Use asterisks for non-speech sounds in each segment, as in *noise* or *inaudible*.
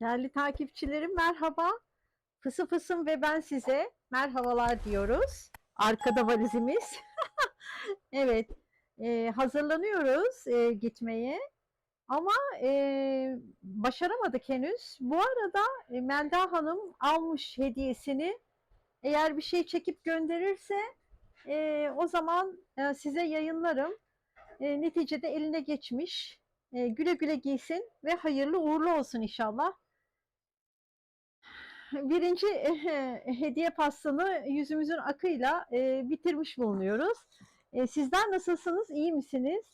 Değerli takipçilerim merhaba. Fısı fısım ve ben size merhabalar diyoruz. Arkada valizimiz. *laughs* evet, e, hazırlanıyoruz e, gitmeye. Ama e, başaramadık henüz. Bu arada e, Melda Hanım almış hediyesini. Eğer bir şey çekip gönderirse e, o zaman e, size yayınlarım. E, neticede eline geçmiş. E, güle güle giysin ve hayırlı uğurlu olsun inşallah. Birinci eh, hediye pastını yüzümüzün akıyla e, bitirmiş bulunuyoruz. E, sizler nasılsınız? İyi misiniz?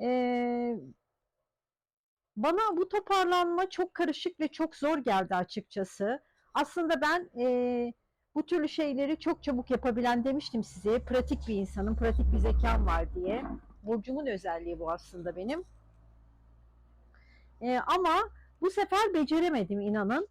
E, bana bu toparlanma çok karışık ve çok zor geldi açıkçası. Aslında ben e, bu türlü şeyleri çok çabuk yapabilen demiştim size. Pratik bir insanım, pratik bir zekam var diye. Burcumun özelliği bu aslında benim. E, ama bu sefer beceremedim inanın.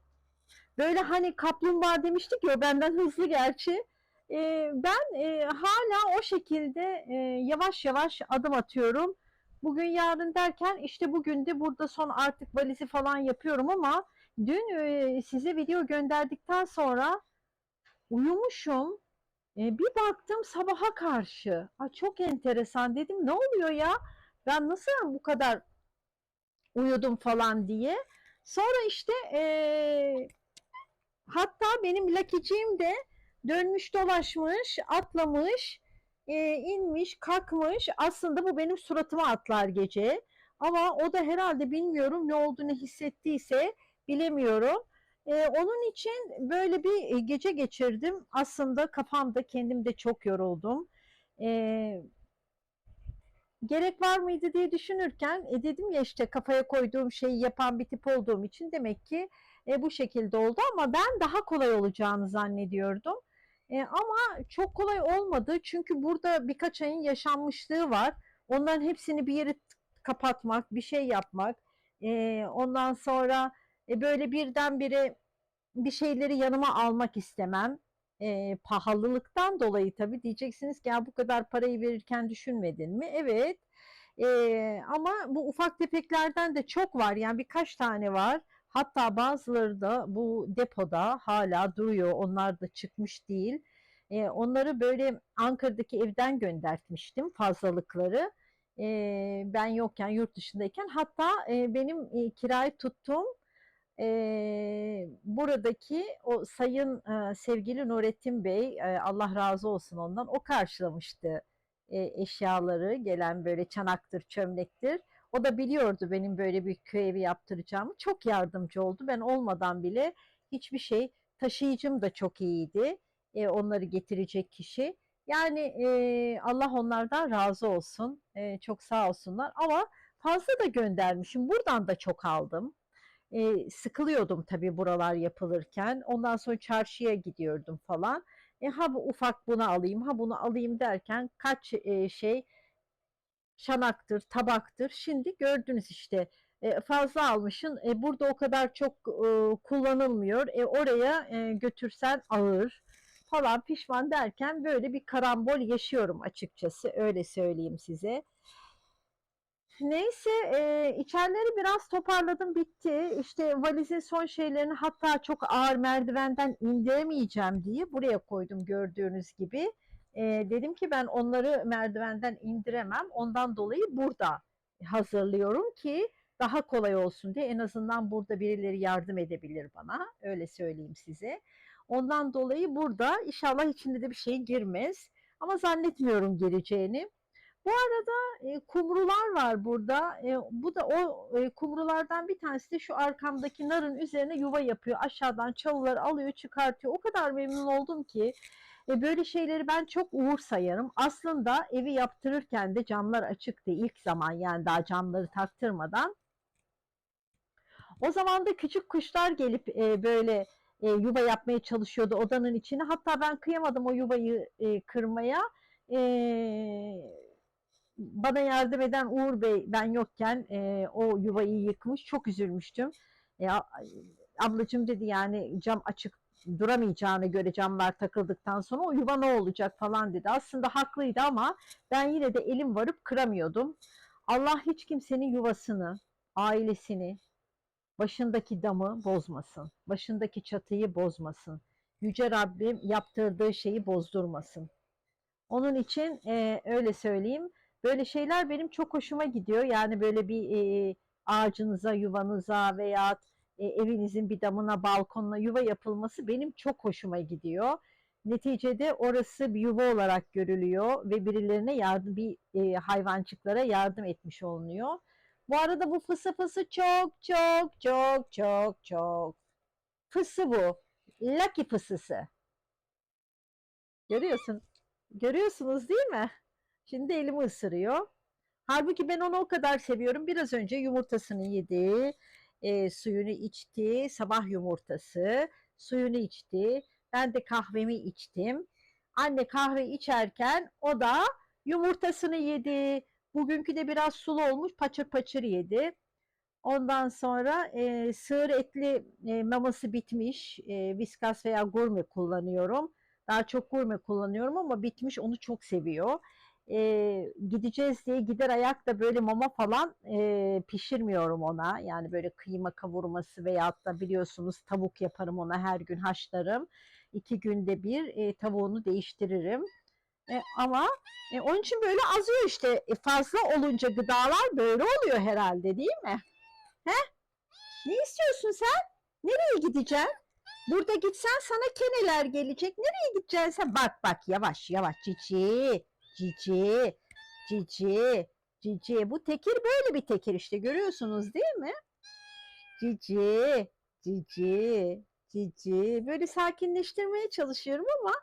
Böyle hani kaplumbağa demiştik ya benden hızlı gerçi. E, ben e, hala o şekilde e, yavaş yavaş adım atıyorum. Bugün yarın derken işte bugün de burada son artık valizi falan yapıyorum ama dün e, size video gönderdikten sonra uyumuşum. E, bir baktım sabaha karşı. Aa, çok enteresan dedim. Ne oluyor ya? Ben nasıl bu kadar uyudum falan diye. Sonra işte e, hatta benim lakiciğim de dönmüş dolaşmış, atlamış, e, inmiş, kalkmış. Aslında bu benim suratıma atlar gece. Ama o da herhalde bilmiyorum ne oldu ne hissettiyse bilemiyorum. E, onun için böyle bir gece geçirdim. Aslında kafamda kendim de çok yoruldum. E, gerek var mıydı diye düşünürken e, dedim ya işte kafaya koyduğum şeyi yapan bir tip olduğum için demek ki e, bu şekilde oldu ama ben daha kolay olacağını zannediyordum. E, ama çok kolay olmadı çünkü burada birkaç ayın yaşanmışlığı var. Onların hepsini bir yere kapatmak, bir şey yapmak, e, ondan sonra e, böyle birdenbire bir şeyleri yanıma almak istemem. E, pahalılıktan dolayı tabii diyeceksiniz ki ya bu kadar parayı verirken düşünmedin mi? Evet. E, ama bu ufak tefeklerden de çok var. Yani birkaç tane var. Hatta bazıları da bu depoda hala duruyor. Onlar da çıkmış değil. E, onları böyle Ankara'daki evden göndertmiştim fazlalıkları. E, ben yokken yurt dışındayken. Hatta e, benim e, kirayı tuttuğum e, buradaki o sayın e, sevgili Nurettin Bey e, Allah razı olsun ondan o karşılamıştı e, eşyaları gelen böyle çanaktır çömlektir. O da biliyordu benim böyle bir köy evi yaptıracağımı. Çok yardımcı oldu. Ben olmadan bile hiçbir şey taşıyıcım da çok iyiydi. E, onları getirecek kişi. Yani e, Allah onlardan razı olsun. E, çok sağ olsunlar. Ama fazla da göndermişim. Buradan da çok aldım. E, sıkılıyordum tabii buralar yapılırken. Ondan sonra çarşıya gidiyordum falan. E, ha ufak bunu alayım, ha bunu alayım derken kaç e, şey şanaktır, tabaktır. Şimdi gördünüz işte e, fazla almışın. E, burada o kadar çok e, kullanılmıyor. Oraya götürsen ağır falan pişman derken böyle bir karambol yaşıyorum açıkçası. Öyle söyleyeyim size. Neyse e, içerileri biraz toparladım bitti. İşte valizin son şeylerini hatta çok ağır merdivenden indiremeyeceğim diye buraya koydum gördüğünüz gibi. E, dedim ki ben onları merdivenden indiremem. Ondan dolayı burada hazırlıyorum ki daha kolay olsun diye en azından burada birileri yardım edebilir bana. Öyle söyleyeyim size. Ondan dolayı burada inşallah içinde de bir şey girmez. Ama zannetmiyorum gireceğini. Bu arada e, kumrular var burada. E, bu da o e, kumrulardan bir tanesi de şu arkamdaki narın üzerine yuva yapıyor. Aşağıdan çalıları alıyor, çıkartıyor. O kadar memnun oldum ki. E, böyle şeyleri ben çok uğur sayarım. Aslında evi yaptırırken de camlar açıktı ilk zaman yani daha camları taktırmadan. O zaman da küçük kuşlar gelip e, böyle e, yuva yapmaya çalışıyordu odanın içine. Hatta ben kıyamadım o yuvayı e, kırmaya. E, bana yardım eden Uğur Bey ben yokken e, o yuvayı yıkmış. Çok üzülmüştüm. E, ablacığım dedi yani cam açık duramayacağını göre camlar takıldıktan sonra o yuva ne olacak falan dedi. Aslında haklıydı ama ben yine de elim varıp kıramıyordum. Allah hiç kimsenin yuvasını, ailesini, başındaki damı bozmasın. Başındaki çatıyı bozmasın. Yüce Rabbim yaptırdığı şeyi bozdurmasın. Onun için e, öyle söyleyeyim. Böyle şeyler benim çok hoşuma gidiyor. Yani böyle bir e, ağacınıza, yuvanıza veya e, evinizin bir damına, balkonuna yuva yapılması benim çok hoşuma gidiyor. Neticede orası bir yuva olarak görülüyor ve birilerine yardım, bir e, hayvancıklara yardım etmiş olunuyor. Bu arada bu fısı fısı çok çok çok çok çok fısı bu. Lucky fısısı. Görüyorsun. Görüyorsunuz değil mi? Şimdi elimi ısırıyor. Halbuki ben onu o kadar seviyorum. Biraz önce yumurtasını yedi, e, suyunu içti, sabah yumurtası, suyunu içti. Ben de kahvemi içtim. Anne kahve içerken o da yumurtasını yedi. Bugünkü de biraz sulu olmuş, paçır paçır yedi. Ondan sonra e, sığır etli e, maması bitmiş. E, viskas veya gurme kullanıyorum. Daha çok gurme kullanıyorum ama bitmiş onu çok seviyor. E, gideceğiz diye gider ayakta böyle mama falan e, pişirmiyorum ona. Yani böyle kıyma kavurması veyahut da biliyorsunuz tavuk yaparım ona her gün haşlarım. İki günde bir e, tavuğunu değiştiririm. E, ama e, onun için böyle azıyor işte. E, fazla olunca gıdalar böyle oluyor herhalde değil mi? He? Ne istiyorsun sen? Nereye gideceksin? Burada gitsen sana keneler gelecek. Nereye gideceksin sen? Bak bak yavaş yavaş cici. Cici. Cici. Cici. Bu tekir böyle bir tekir işte görüyorsunuz değil mi? Cici. Cici. Cici. Böyle sakinleştirmeye çalışıyorum ama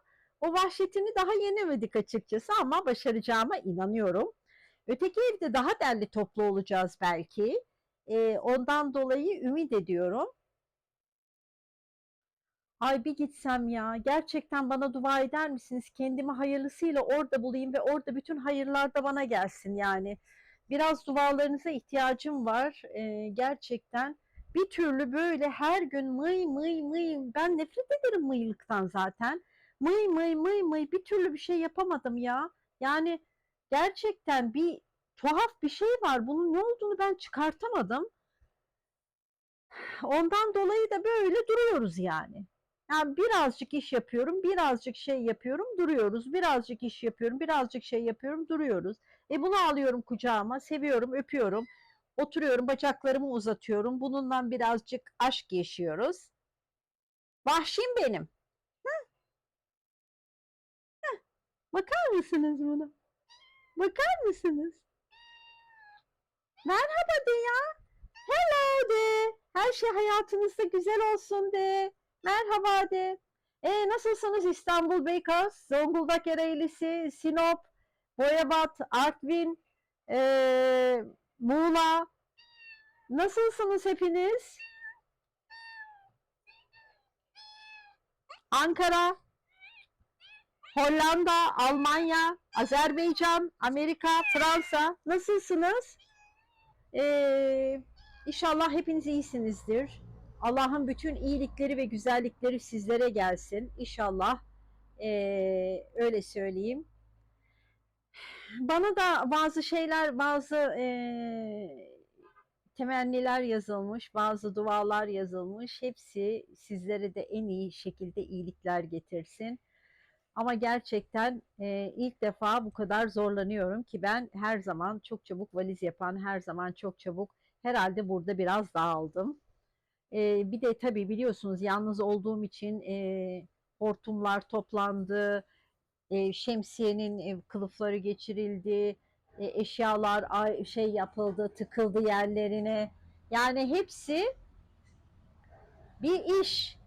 o vahşetini daha yenemedik açıkçası ama başaracağıma inanıyorum. Öteki evde daha derli toplu olacağız belki. Ee, ondan dolayı ümit ediyorum. Ay bir gitsem ya. Gerçekten bana dua eder misiniz? Kendimi hayırlısıyla orada bulayım ve orada bütün hayırlar da bana gelsin yani. Biraz dualarınıza ihtiyacım var. Ee, gerçekten bir türlü böyle her gün mıy mıy mıy. Ben nefret ederim mıylıktan zaten. Mıy mıy mıy mıy bir türlü bir şey yapamadım ya. Yani gerçekten bir tuhaf bir şey var. Bunun ne olduğunu ben çıkartamadım. Ondan dolayı da böyle duruyoruz yani. Yani birazcık iş yapıyorum, birazcık şey yapıyorum, duruyoruz. Birazcık iş yapıyorum, birazcık şey yapıyorum, duruyoruz. E bunu alıyorum kucağıma, seviyorum, öpüyorum. Oturuyorum, bacaklarımı uzatıyorum. Bununla birazcık aşk yaşıyoruz. Vahşim benim. Bakar mısınız buna? Bakar mısınız? Merhaba de ya. Hello de. Her şey hayatınızda güzel olsun de. Merhaba de. E, nasılsınız İstanbul Beykoz, Zonguldak Ereğlisi, Sinop, Boyabat, Artvin, e, Muğla. Nasılsınız hepiniz? Ankara, Hollanda, Almanya, Azerbaycan, Amerika, Fransa. Nasılsınız? Ee, inşallah hepiniz iyisinizdir. Allah'ın bütün iyilikleri ve güzellikleri sizlere gelsin. İnşallah ee, öyle söyleyeyim. Bana da bazı şeyler, bazı ee, temenniler yazılmış, bazı dualar yazılmış. Hepsi sizlere de en iyi şekilde iyilikler getirsin. Ama gerçekten e, ilk defa bu kadar zorlanıyorum ki ben her zaman çok çabuk valiz yapan, her zaman çok çabuk herhalde burada biraz dağıldım. E, bir de tabii biliyorsunuz yalnız olduğum için e, hortumlar toplandı, e, şemsiyenin e, kılıfları geçirildi, e, eşyalar ay- şey yapıldı, tıkıldı yerlerine. Yani hepsi bir iş.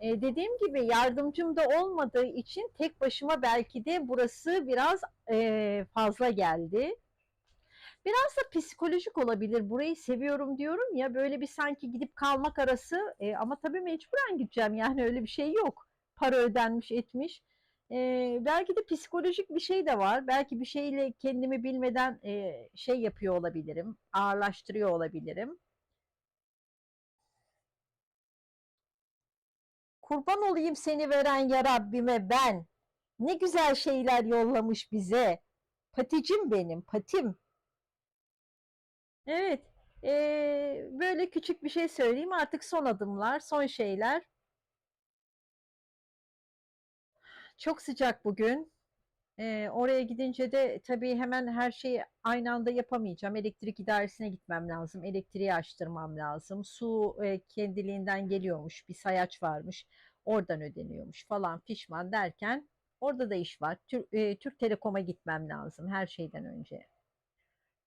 E, dediğim gibi yardımcım da olmadığı için tek başıma belki de burası biraz e, fazla geldi. Biraz da psikolojik olabilir. Burayı seviyorum diyorum ya böyle bir sanki gidip kalmak arası e, ama tabii mecburen gideceğim yani öyle bir şey yok. Para ödenmiş etmiş. E, belki de psikolojik bir şey de var. Belki bir şeyle kendimi bilmeden e, şey yapıyor olabilirim. Ağırlaştırıyor olabilirim. Kurban olayım seni veren ya Rabbime ben. Ne güzel şeyler yollamış bize. Paticim benim, patim. Evet, Eee, böyle küçük bir şey söyleyeyim. Artık son adımlar, son şeyler. Çok sıcak bugün. Eee, oraya gidince de tabii hemen her şeyi aynı anda yapamayacağım. Elektrik idaresine gitmem lazım. Elektriği açtırmam lazım. Su eee, kendiliğinden geliyormuş. Bir sayaç varmış. Oradan ödeniyormuş falan fişman derken orada da iş var. Tür- eee, Türk Telekom'a gitmem lazım her şeyden önce.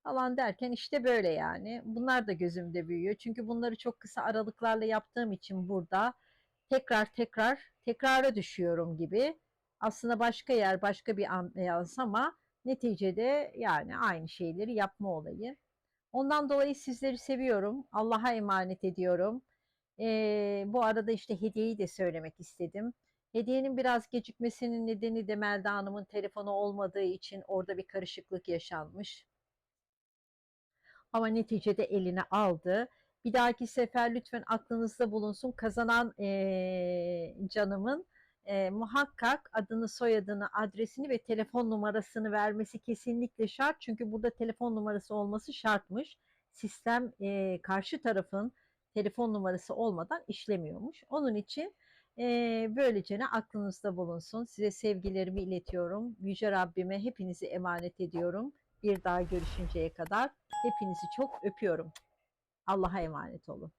Falan derken işte böyle yani. Bunlar da gözümde büyüyor. Çünkü bunları çok kısa aralıklarla yaptığım için burada tekrar tekrar tekrara düşüyorum gibi. Aslında başka yer, başka bir ambiyans ama neticede yani aynı şeyleri yapma olayı. Ondan dolayı sizleri seviyorum. Allah'a emanet ediyorum. Ee, bu arada işte hediyeyi de söylemek istedim. Hediyenin biraz gecikmesinin nedeni de Melda Hanım'ın telefonu olmadığı için orada bir karışıklık yaşanmış. Ama neticede eline aldı. Bir dahaki sefer lütfen aklınızda bulunsun. Kazanan eee, canımın eee, muhakkak adını, soyadını, adresini ve telefon numarasını vermesi kesinlikle şart. Çünkü burada telefon numarası olması şartmış. Sistem eee, karşı tarafın telefon numarası olmadan işlemiyormuş. Onun için eee böylecene aklınızda bulunsun. Size sevgilerimi iletiyorum. Yüce Rabbime hepinizi emanet ediyorum. Bir daha görüşünceye kadar hepinizi çok öpüyorum. Allah'a emanet olun.